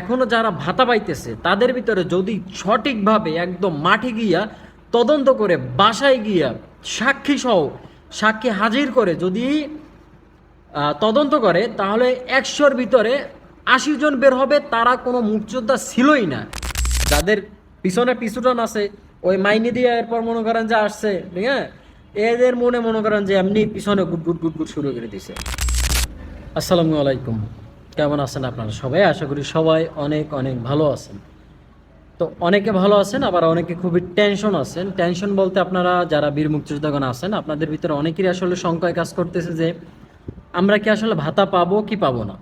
এখনও যারা ভাতা পাইতেছে, তাদের ভিতরে যদি সঠিকভাবে একদম মাঠে গিয়া তদন্ত করে বাসায় গিয়া সাক্ষী সহ সাক্ষী হাজির করে যদি তদন্ত করে, তাহলে একশোর ভিতরে আশি জন বের হবে, তারা কোনো মুক্তিযোদ্ধা ছিলই না। যাদের পিছনে পিছুটান আছে, ওই মাইনে দিয়ে এরপর মনে করেন যে আসছে, ঠিক এদের মনে মনে করেন যে এমনি পিছনে গুট গুট গুট গুট শুরু করে দিছে। আসসালামু আলাইকুম। কেমন আছেন আপনারা সবাই? আশা করি সবাই অনেক অনেক ভালো আছেন। তো অনেকে ভালো আছেন, আবার অনেকে খুবই টেনশন আছেন। টেনশন বলতে আপনারা যারা বীর মুক্তিযোদ্ধাগণ আছেন, আপনাদের ভিতরে অনেকেরই আসলে শঙ্কায় কাজ করতেছে যে, আমরা কি আসলে ভাতা পাবো কি পাবো না?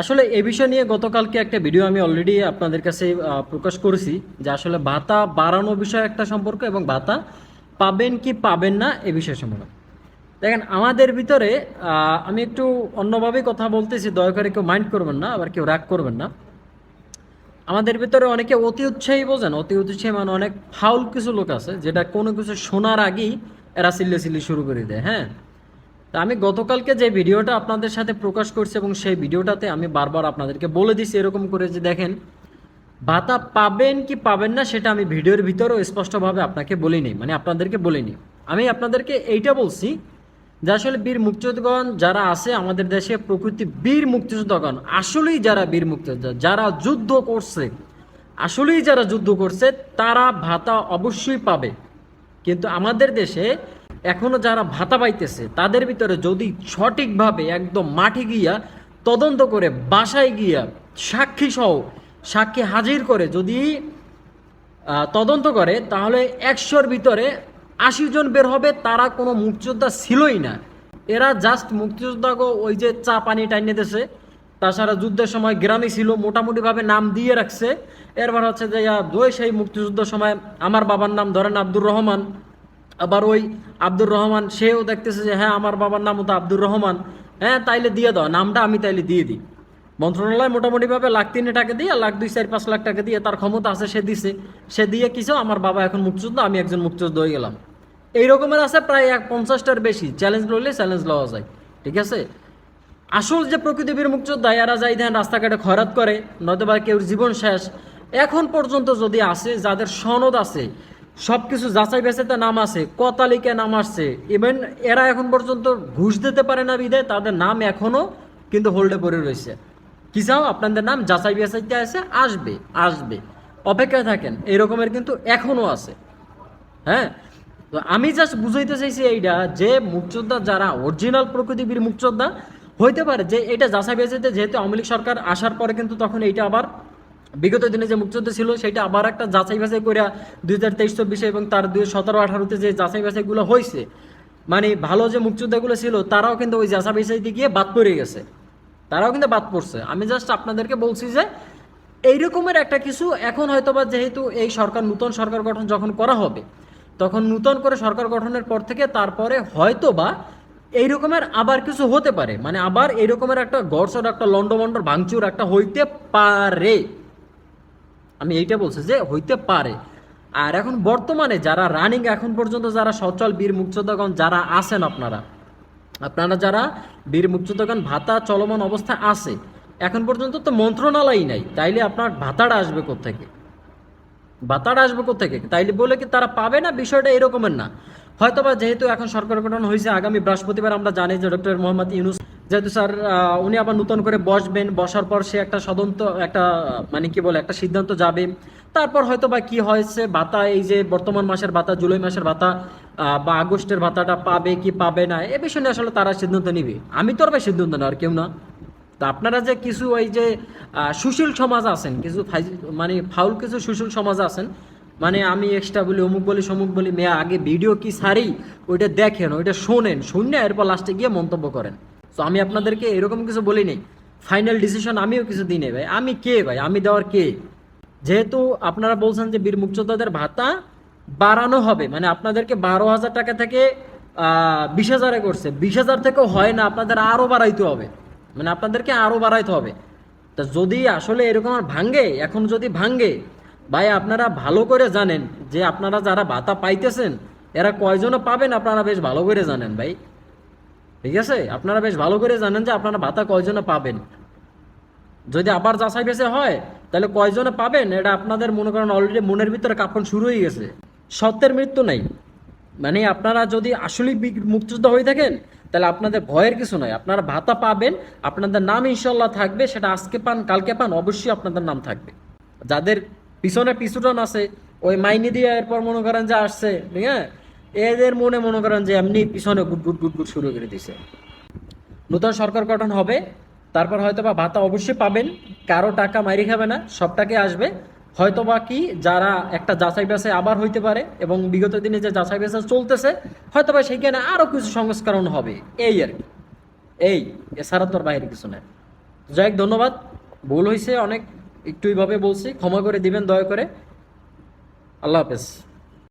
আসলে এ বিষয় নিয়ে গতকালকে একটা ভিডিও আমি অলরেডি আপনাদের কাছে প্রকাশ করেছি যে আসলে ভাতা বাড়ানো বিষয় একটা সম্পর্ক এবং ভাতা পাবেন কি পাবেন না এ বিষয় সম্পর্কে। দেখেন, আমাদের ভিতরে আমি একটু অন্যভাবে কথা বলতেছি, দয়া করে কেউ মাইন্ড করবেন না, আবার কেউ রাগ করবেন না। আমাদের ভিতরে অনেকে অতি উৎসাহী বোঝেন, অতি উৎসাহী মানে অনেক ফাউল কিছু লোক আছে, যেটা কোনো কিছু শোনার আগেই এরা সিল্লে শুরু করে দেয় হ্যাঁ? তা আমি গতকালকে যে ভিডিওটা আপনাদের সাথে প্রকাশ করছি এবং সেই ভিডিওটাতে আমি বারবার আপনাদেরকে বলে দিছি এরকম করে যে দেখেন, ভাতা পাবেন কি পাবেন না সেটা আমি ভিডিওর ভিতরেও স্পষ্টভাবে আপনাকে বলিনি মানে আপনাদেরকে বলিনি। আমি আপনাদেরকে এইটা বলছি যে আসলে বীর মুক্তিযোদ্ধাগণ, যারা আছে আমাদের দেশে প্রকৃতি বীর মুক্তিযোদ্ধাগণ, আসলেই যারা বীর মুক্তিযোদ্ধা, যারা যুদ্ধ করছে, আসলেই যারা যুদ্ধ করছে, তারা ভাতা অবশ্যই পাবে। কিন্তু আমাদের দেশে এখনও যারা ভাতা পাইতেছে, তাদের ভিতরে যদি সঠিকভাবে একদম মাঠে গিয়া তদন্ত করে বাসায় গিয়া সাক্ষী সহ, সাক্ষী হাজির করে যদি তদন্ত করে, তাহলে একশোর ভিতরে আশি জন বের হবে, তারা কোনো মুক্তিযোদ্ধা ছিলই না। এরা জাস্ট মুক্তিযোদ্ধা গো ওই যে চা পানি টাইনে দিয়েছে। তাছাড়া যুদ্ধের সময় গ্রামে ছিল, মোটামুটিভাবে নাম দিয়ে রাখছে। এরপর হচ্ছে যে ওই সেই মুক্তিযুদ্ধের সময় আমার বাবার নাম ধরেন আব্দুর রহমান। আবার ওই আব্দুর রহমান, সেও দেখতেছে যে হ্যাঁ আমার বাবার নাম তো আব্দুর রহমান। হ্যাঁ তাইলে দিয়ে দাও, নামটা আমি তাইলে দিয়ে দিই। মন্ত্রণালয় মোটামুটিভাবে লাখ তিনে টাকা দিয়ে লাখ দুই, চার, পাঁচ লাখ টাকা দিয়ে তার ক্ষমতা আছে, সে দিছে। সে দিয়ে কিছু, আমার বাবা এখন মুক্তিযুদ্ধ, আমি একজন মুক্তিযুদ্ধ হয়ে গেলাম। এই রকমের আছে প্রায় এক পঞ্চাশটার বেশি। চ্যালেঞ্জ লইলে চ্যালেঞ্জ লওয়া যায়, ঠিক আছে? আসল যে প্রকৃতিবীর মুক্তিযোদ্ধা এরা যাই দেন রাস্তাঘাটে খয়রাত করে নয়তো বা কেউ জীবন শেষ। এখন পর্যন্ত যদি আসে, যাদের সনদ আছে সব কিছু যাচাই বাছাইতে নাম আছে ক তালিকায় নাম আসছে ইভেন এরা এখন পর্যন্ত ঘুষ দিতে পারে না বিদায় তাদের নাম এখনও কিন্তু হোল্ডে পড়ে রয়েছে। কি চাও? আপনাদের নাম যাচাই বাছাইতে আছে, আসবে আসবে। অপেক্ষায় থাকেন, এই রকমের কিন্তু এখনও আছে। হ্যাঁ? তো আমি জাস্ট বুঝাইতে চাইছি এইটা যে মুক্তিযোদ্ধা যারা অরিজিনাল প্রকৃতিবীর মুক্তিযোদ্ধা হইতে পারে যে এটা যাচাই বাছাইতে যেহেতু আওয়ামী সরকার আসার পরে কিন্তু তখন এইটা আবার বিগত দিনে যে মুক্তিযুদ্ধ ছিল সেটা আবার একটা যাচাই বাছাই করে দুই হাজার তেইশ, চব্বিশে এবং তার দুই সতেরো, আঠারোতে যে যাচাই বাছাইগুলো হয়েছে মানে ভালো যে মুক্তিযোদ্ধাগুলো ছিল তারাও কিন্তু ওই যাচাই বাছাইতে গিয়ে বাদ পড়ে গেছে। তারাও কিন্তু বাদ পড়ছে। আমি জাস্ট আপনাদেরকে বলছি যে এই রকমের একটা কিছু এখন হয়তোবা যেহেতু এই সরকার, নতুন সরকার গঠন যখন করা হবে তখন নূতন করে সরকার গঠনের পর থেকে তারপরে হয়তোবা এই রকমের আবার কিছু হতে পারে। মানে আবার এই রকমের একটা গড়সড়, একটা লন্ডমন্ডর ভাঙচুর একটা হইতে পারে। আমি এইটা বলছি যে হইতে পারে। আর এখন বর্তমানে যারা রানিং এখন পর্যন্ত যারা সচল বীর মুক্তিযোদ্ধাগণ যারা আছেন আপনারা আপনারা যারা বীর মুক্তিযোদ্ধাগণ, ভাতা চলমান অবস্থায় আছে, এখন পর্যন্ত তো মন্ত্রণালয়ই নাই। তাইলে আপনার ভাতাটা আসবে কোত্থেকে ভাতাটা আসবে কোত্থেকে? তাইলে বলে কি তারা পাবে না? বিষয়টা এরকমের না। হয়তোবা যেহেতু এখন সরকার গঠন হয়েছে আগামী বৃহস্পতিবার আমরা জানি যে ডক্টর মোহাম্মদ ইউনুস, যেহেতু স্যার উনি আবার নতুন করে বসবেন, বসার পর সে একটা সদন্ত, একটা মানে কি বলে, একটা সিদ্ধান্ত যাবে। তারপর হয়তো বা কি হয়েছে, ভাতা, এই যে বর্তমান মাসের ভাতা, জুলাই মাসের ভাতা বা আগস্টের ভাতাটা পাবে কি পাবে না, এ বিষয়ে আসলে তারা সিদ্ধান্ত নিবে। আমি তো আর সিদ্ধান্ত না আর কেউ না। তা আপনারা যে কিছু ওই যে সুশীল সমাজ আছেন, কিছু মানে ফাউল কিছু সুশীল সমাজ আছেন মানে আমি এক্সট্রা বলি, অমুক বলি, সমুক বলি, মেয়ে আগে ভিডিও কি সারি, ওইটা দেখেন, ওইটা শোনেন, শুনে এরপর লাস্টে গিয়ে মন্তব্য করেন। তো আমি আপনাদেরকে এরকম কিছু বলি নেই। ফাইনাল ডিসিশন আমিও কিছু দিই ভাই। আমি কে ভাই? আমি দেওয়ার কে? যেহেতু আপনারা বলছেন যে বীর মুক্তিযোদ্ধাদের ভাতা বাড়ানো হবে মানে আপনাদেরকে বারো হাজার টাকা থেকে বিশ হাজারে করছে। বিশ হাজার থেকেও হয় না, আপনাদের আরও বাড়াইতে হবে। মানে আপনাদেরকে আরও বাড়াইতে হবে। তা যদি আসলে এরকম আর ভাঙ্গে এখন যদি ভাঙ্গে ভাই আপনারা ভালো করে জানেন যে আপনারা যারা ভাতা পাইতেছেন, এরা কয়জনও পাবেন আপনারা বেশ ভালো করে জানেন ভাই। ঠিক আছে? আপনারা বেশ ভালো করে জানেন যে আপনারা ভাতা কয়জনে পাবেন। যদি আবার যাচাই বেছে হয়, তাহলে কয়জনে পাবেন? এটা আপনাদের মনে করেন অলরেডি মনের ভিতরে কাপড় শুরু হয়ে গেছে। সত্যের মৃত্যু নেই। মানে আপনারা যদি আসলেই মুক্তিযোদ্ধা হয়ে থাকেন, তাহলে আপনাদের ভয়ের কিছু নয় আপনারা ভাতা পাবেন, আপনাদের নাম ইনশাল্লাহ থাকবে, সেটা আজকে পান, কালকে পান, অবশ্যই আপনাদের নাম থাকবে। যাদের পিছনে পিছুটন আছে, ওই মাইনে দিয়ে এরপর মনে করেন যে আসছে আছে? এদের মনে মনে করেন যে এমনি পিছনে গুট গুট গুট গুট শুরু করে দিছে। নতুন সরকার গঠন হবে, তারপর হয়তো বা ভাতা অবশ্যই পাবেন, কারও টাকা মারি খাবে না সব টাকা আসবে। হয়তো বা কি যারা একটা যাচাই বাছাই আবার হইতে পারে এবং বিগত দিনে যে যাচাই বাছাই চলতেছে হয়তো বা সেইখানে আরও কিছু সংস্করণ হবে। এই আর কি। এই এছাড়া তোর বাইরে কিছু নাই। যাই হোক, ধন্যবাদ। ভুল হয়েছে অনেক। একটু এইভাবে বলছি। ক্ষমা করে দিবেন দয়া করে। আল্লাহ হাফেজ।